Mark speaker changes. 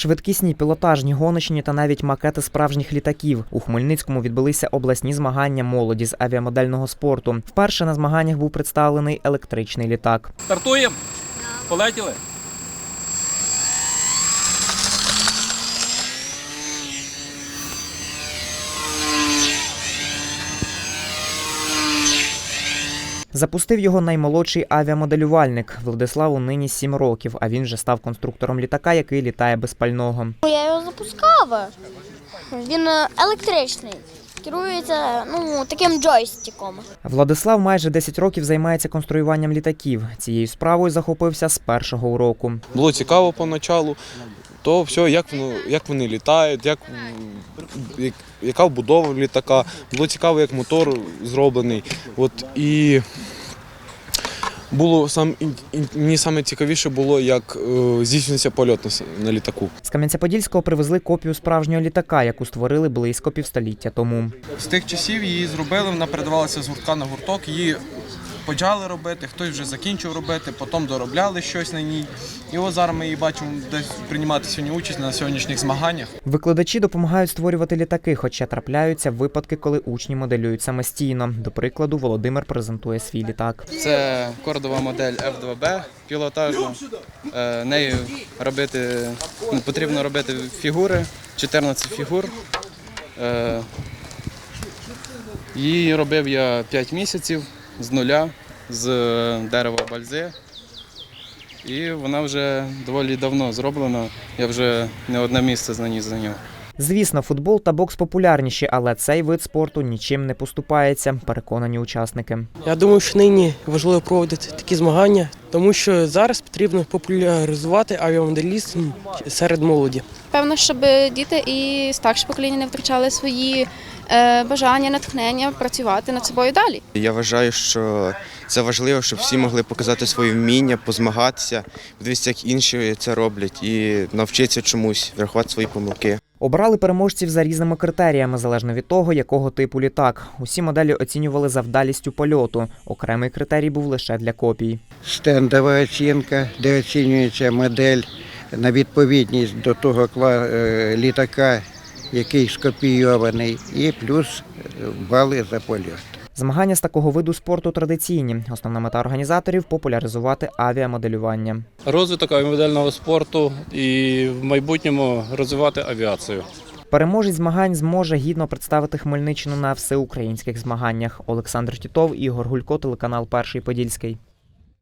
Speaker 1: Швидкісні пілотажні гоночні та навіть макети справжніх літаків. У Хмельницькому відбулися обласні змагання молоді з авіамодельного спорту. Вперше на змаганнях був представлений електричний літак.
Speaker 2: Стартуємо? Полетіли?
Speaker 1: Запустив його наймолодший авіамоделювальник. Владиславу нині 7 років, а він вже став конструктором літака, який літає без пального.
Speaker 3: Ну, Я його запускав. Він е, електричний. Керується ну, таким джойстиком.
Speaker 1: Владислав майже 10 років займається конструюванням літаків. Цією справою захопився з першого уроку.
Speaker 4: Було цікаво поначалу, то все, як воно, як вони літають, як, як, яка вбудова літака. Було цікаво, як мотор зроблений. От, і було сам, мені саме цікавіше було, як е, здійснюється польот на, на літаку.
Speaker 1: З Кам'янця-Подільського привезли копію справжнього літака, яку створили близько півстоліття тому.
Speaker 5: З тих часів її зробили, вона передавалася з гуртка на гурток, її почали робити, хтось вже закінчив робити, потім доробляли щось на ній. І от зараз ми її бачимо десь приймати сьогодні участь на сьогоднішніх змаганнях.
Speaker 1: Викладачі допомагають створювати літаки, хоча трапляються випадки, коли учні моделюють самостійно. До прикладу, Володимир презентує свій літак.
Speaker 6: Це кордова модель F2B пілотажна. Е, Нею робити ну, потрібно робити фігури, 14 фігур. Е, Її робив я 5 місяців з нуля, з дерева бальзи. І вона вже доволі давно зроблена. Я вже не одне місце за ній зайняв.
Speaker 1: Звісно, футбол та бокс популярніші, але цей вид спорту нічим не поступається, переконані учасники.
Speaker 7: Я думаю, що нині важливо проводити такі змагання, тому що зараз потрібно популяризувати авіамоделізм серед молоді.
Speaker 8: Певно, щоб діти і старше покоління не втрачали свої е, бажання, натхнення працювати над собою далі.
Speaker 9: Я вважаю, що це важливо, щоб всі могли показати свої вміння, позмагатися, подивитися, як інші це роблять, і навчитися чомусь, врахувати свої помилки.
Speaker 1: Обрали переможців за різними критеріями, залежно від того, якого типу літак. Усі моделі оцінювали за вдалістю польоту. Окремий критерій був лише для копій.
Speaker 10: стендова оцінка, де оцінюється модель на відповідність до того кла- е, літака, який скопійований, і плюс е, бали за польот.
Speaker 1: Змагання з такого виду спорту традиційні. Основна мета організаторів популяризувати авіамоделювання.
Speaker 2: Розвиток авіамодельного спорту і в майбутньому розвивати авіацію.
Speaker 1: Переможець змагань зможе гідно представити Хмельниччину на всеукраїнських змаганнях. Олександр Тітов, Ігор Гулько, телеканал Перший Подільський.